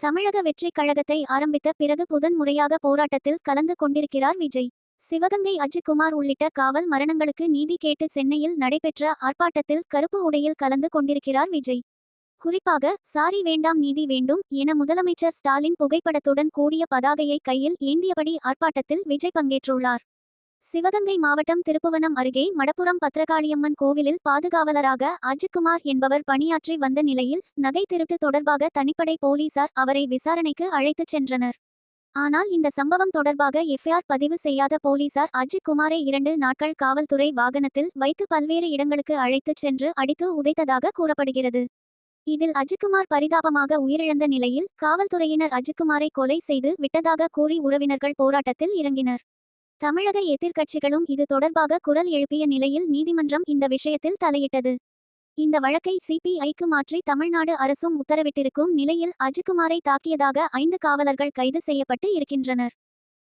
தமிழக வெற்றிக் கழகத்தை ஆரம்பித்த பிறகு புதன் முறையாக போராட்டத்தில் கலந்து கொண்டிருக்கிறார் விஜய். சிவகங்கை அஜித்குமார் உள்ளிட்ட காவல் மரணங்களுக்கு நீதி கேட்டு சென்னையில் நடைபெற்ற ஆர்ப்பாட்டத்தில் கருப்பு உடையில் கலந்து கொண்டிருக்கிறார் விஜய். குறிப்பாக சாரி வேண்டாம் நீதி வேண்டும் என முதலமைச்சர் ஸ்டாலின் புகைப்படத்துடன் கூடிய பதாகையை கையில் ஏந்தியபடி ஆர்ப்பாட்டத்தில் விஜய் பங்கேற்றுள்ளார். சிவகங்கை மாவட்டம் திருப்புவனம் அருகே மடப்புரம் பத்திரகாளியம்மன் கோவிலில் பாதுகாவலராக அஜித்குமார் என்பவர் பணியாற்றி வந்த நிலையில் நகை திருட்டு தொடர்பாக தனிப்படை போலீசார் அவரை விசாரணைக்கு அழைத்துச் சென்றனர். ஆனால் இந்த சம்பவம் தொடர்பாக எஃப்ஐஆர் பதிவு செய்யாத போலீசார் அஜித் குமாரை இரண்டு நாட்கள் காவல்துறை வாகனத்தில் வைத்து பல்வேறு இடங்களுக்கு அழைத்துச் சென்று அடித்து உதைத்ததாக கூறப்படுகிறது. இதில் அஜித்குமார் பரிதாபமாக உயிரிழந்த நிலையில் காவல்துறையினர் அஜித்குமாரை கொலை செய்து விட்டதாக கூறி உறவினர்கள் போராட்டத்தில் இறங்கினர். தமிழக எதிர்க்கட்சிகளும் இது தொடர்பாக குரல் எழுப்பிய நிலையில் நீதிமன்றம் இந்த விஷயத்தில் தலையிட்டது. இந்த வழக்கை சிபிஐக்கு மாற்றி தமிழ்நாடு அரசும் உத்தரவிட்டிருக்கும் நிலையில் அஜிக்குமாரை தாக்கியதாக ஐந்து காவலர்கள் கைது செய்யப்பட்டு இருக்கின்றனர்.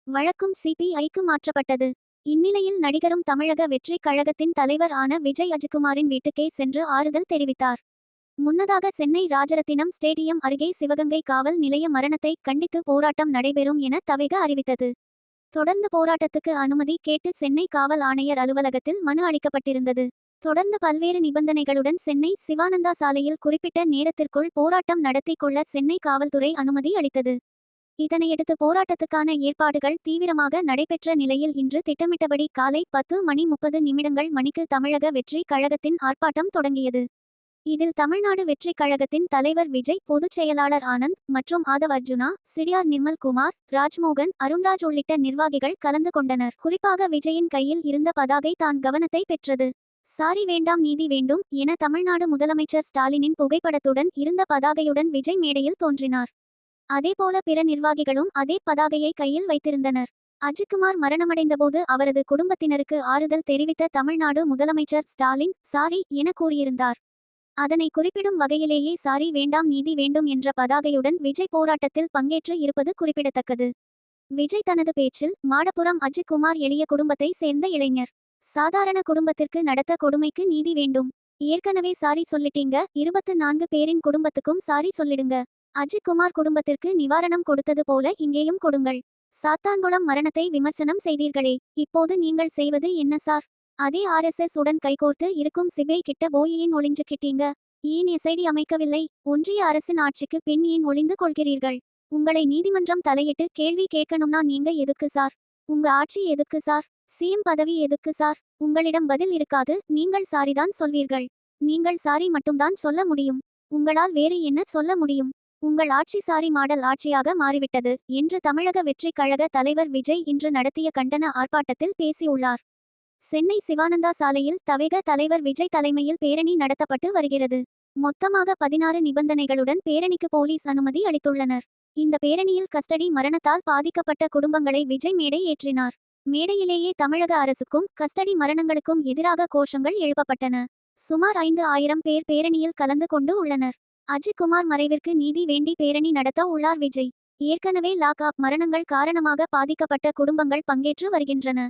வழக்கும் சிபிஐக்கு மாற்றப்பட்டது. இந்நிலையில் நடிகரும் தமிழக வெற்றிக் கழகத்தின் தலைவர் ஆன விஜய் அஜிக்குமாரின் வீட்டுக்கே சென்று ஆறுதல் தெரிவித்தார். முன்னதாக சென்னை ராஜரத்தினம் ஸ்டேடியம் அருகே சிவகங்கை காவல் நிலைய மரணத்தை கண்டித்து போராட்டம் நடைபெறும் என தவிக அறிவித்தது. தொடர்ந்து போராட்டத்துக்கு அனுமதி கேட்டு சென்னை காவல் ஆணையர் அலுவலகத்தில் மனு அளிக்கப்பட்டிருந்தது. தொடர்ந்து பல்வேறு நிபந்தனைகளுடன் சென்னை சிவானந்தா சாலையில் குறிப்பிட்ட நேரத்திற்குள் போராட்டம் நடத்தி கொள்ள சென்னை காவல்துறை அனுமதி அளித்தது. இதனையடுத்து போராட்டத்துக்கான ஏற்பாடுகள் தீவிரமாக நடைபெற்ற நிலையில் இன்று திட்டமிட்டபடி காலை பத்து மணி முப்பது நிமிடங்கள் மணிக்கு தமிழக வெற்றி கழகத்தின் ஆர்ப்பாட்டம் தொடங்கியது. இதில் தமிழ்நாடு வெற்றிக் கழகத்தின் தலைவர் விஜய் பொதுச் செயலாளர் ஆனந்த் மற்றும் ஆதவ் அர்ஜுனா சிடியார் நிர்மல் குமார் ராஜ்மோகன் அருண்ராஜ் உள்ளிட்ட நிர்வாகிகள் கலந்து கொண்டனர். குறிப்பாக விஜயின் கையில் இருந்த பதாகை தான் கவனத்தை பெற்றது. சாரி வேண்டாம் நீதி வேண்டும் என தமிழ்நாடு முதலமைச்சர் ஸ்டாலினின் புகைப்படத்துடன் இருந்த பதாகையுடன் விஜய் மேடையில் தோன்றினார். அதேபோல பிற நிர்வாகிகளும் அதே பதாகையை கையில் வைத்திருந்தனர். அஜித்குமார் மரணமடைந்தபோது அவரது குடும்பத்தினருக்கு ஆறுதல் தெரிவித்த தமிழ்நாடு முதலமைச்சர் ஸ்டாலின் சாரி என கூறியிருந்தார். அதனை குறிப்பிடும் வகையிலேயே சாரி வேண்டாம் நீதி வேண்டும் என்ற பதாகையுடன் விஜய் போராட்டத்தில் பங்கேற்று இருப்பது குறிப்பிடத்தக்கது. விஜய் தனது பேச்சில் மாடப்புறம் அஜித் குமார் எளிய குடும்பத்தை சேர்ந்த இளைஞர். சாதாரண குடும்பத்திற்கு நடத்த கொடுமைக்கு நீதி வேண்டும். ஏற்கனவே சாரி சொல்லிட்டீங்க இருபத்து நான்கு பேரின் குடும்பத்துக்கும் சாரி சொல்லிடுங்க. அஜித் குமார் குடும்பத்திற்கு நிவாரணம் கொடுத்தது போல இங்கேயும் கொடுங்கள். சாத்தான்குளம் மரணத்தை விமர்சனம் செய்தீர்களே இப்போது நீங்கள் செய்வது என்ன சார்? அதே ஆர்எஸ்எஸ் உடன் கைகோர்த்து இருக்கும் சிபே கிட்ட போய் ஏன் ஒளிஞ்சுக்கிட்டீங்க ஏன் எஸ்ஐடி அமைக்கவில்லை? ஒன்றிய அரசின் ஆட்சிக்கு பின் ஏன் ஒளிந்து கொள்கிறீர்கள்? உங்களை நீதிமன்றம் தலையிட்டு கேள்வி கேட்கணும்னா நீங்க எதுக்கு சார்? உங்க ஆட்சி எதுக்கு சார்? சிஎம் பதவி எதுக்கு சார்? உங்களிடம் பதில் இருக்காது நீங்கள் சாரிதான் சொல்வீர்கள். நீங்கள் சாரி மட்டும்தான் சொல்ல முடியும். உங்களால் வேறு என்ன சொல்ல முடியும்? உங்கள் ஆட்சி சாரி மாடல் ஆட்சியாக மாறிவிட்டது என்று தமிழக வெற்றிக் கழக தலைவர் விஜய் இன்று நடத்திய கண்டன ஆர்ப்பாட்டத்தில் பேசியுள்ளார். சென்னை சிவானந்தா சாலையில் தவேக தலைவர் விஜய் தலைமையில் பேரணி நடத்தப்பட்டு வருகிறது. மொத்தமாக பதினாறு நிபந்தனைகளுடன் பேரணிக்கு போலீஸ் அனுமதி அளித்துள்ளனர். இந்த பேரணியில் கஸ்டடி மரணத்தால் பாதிக்கப்பட்ட குடும்பங்களை விஜய் மேடை ஏற்றினார். மேடையிலேயே தமிழக அரசுக்கும் கஸ்டடி மரணங்களுக்கும் எதிராக கோஷங்கள் எழுப்பப்பட்டன. சுமார் ஐந்து ஆயிரம் பேர் பேரணியில் கலந்து கொண்டு உள்ளனர். அஜித்குமார் மறைவிற்கு நீதி வேண்டி பேரணி நடத்த உள்ளார் விஜய். ஏற்கனவே லாக் அப் மரணங்கள் காரணமாக பாதிக்கப்பட்ட குடும்பங்கள் பங்கேற்று வருகின்றன.